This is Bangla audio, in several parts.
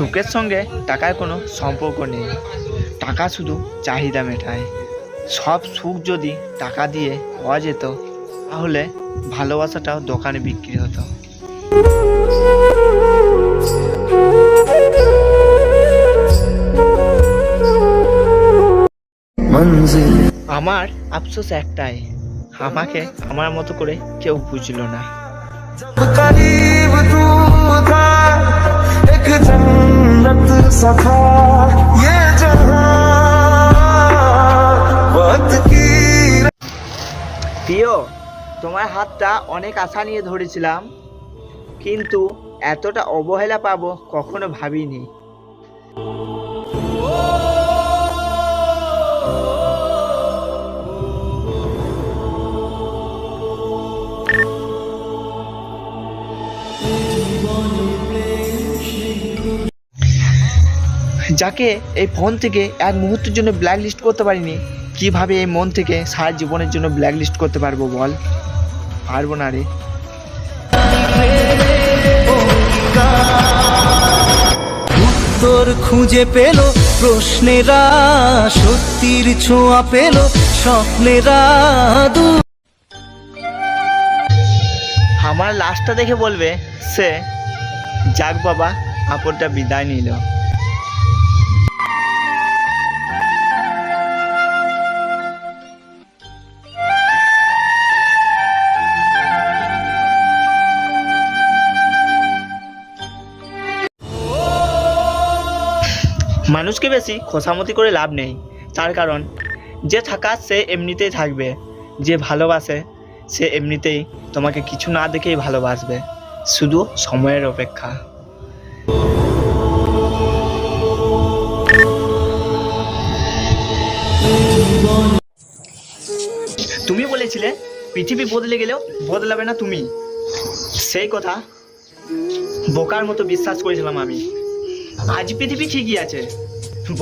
সুখের সঙ্গে টাকার কোনো সম্পর্ক নেই। টাকা শুধু চাহিদা মেটায়। সব সুখ যদি টাকা দিয়ে পাওয়া যেত, তাহলে ভালোবাসাটাও দোকানে বিক্রি হতো। আমার আফসোস একটাই, আমাকে আমার মতো করে কেউ বুঝলো না। करीब तू था एक जन्नत सा था ये जहां वक्त की প্রিয় তোমার হাতটা অনেক আশা নিয়ে ধরেছিলাম কিন্তু এতটা অবহেলা পাবো কখনো ভাবিনি যাকে এই ফোন থেকে এক মুহূর্তের জন্য ব্ল্যাক লিস্ট করতে পারিনি কীভাবে এই মন থেকে সারা জীবনের জন্য ব্ল্যাক লিস্ট করতে পারব বল? পারব না রে। উত্তর খুঁজে পেল প্রশ্নেরা সত্যির ছোঁয়া পেল স্বপ্নেরা আমার লাস্টটা দেখে বলবে সে যাক বাবা আপনটা বিদায় নিল। মানুষকে বেশি খোসামতি করে লাভ নেই। তার কারণ, যে থাকা সে এমনিতেই থাকবে, যে ভালোবাসে সে এমনিতেই তোমাকে কিছু না দেখেই ভালোবাসবে। শুধু সময়ের অপেক্ষা। তুমি বলেছিলে, পৃথিবী বদলে গেলেও বদলাবে না তুমি। সেই কথা বোকার মতো বিশ্বাস করেছিলাম আমি। আজ পৃথিবী ঠিকই আছে।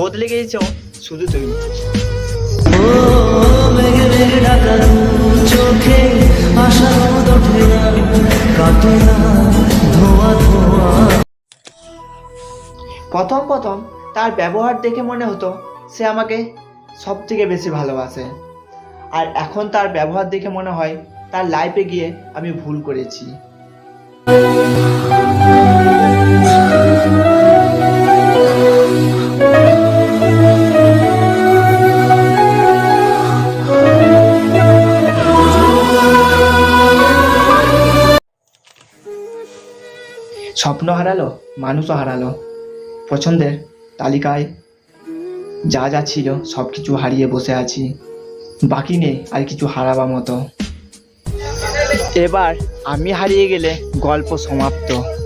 বদলে গিয়েছো শুধু তুমি চোখে প্রথম প্রথম তার ব্যবহার দেখে মনে হতো সে আমাকে সব থেকে বেশি ভালোবাসে। আর এখন তার ব্যবহার দেখে মনে হয় তার লাইফে গিয়ে আমি ভুল করেছি। স্বপ্ন হারালো, মানুষও হারালো। পছন্দের তালিকায় যা যা ছিল সব কিছু হারিয়ে বসে আছি। বাকি নেই আর কিছু হারাবার মতো। এবার আমি হারিয়ে গেলে গল্প সমাপ্ত।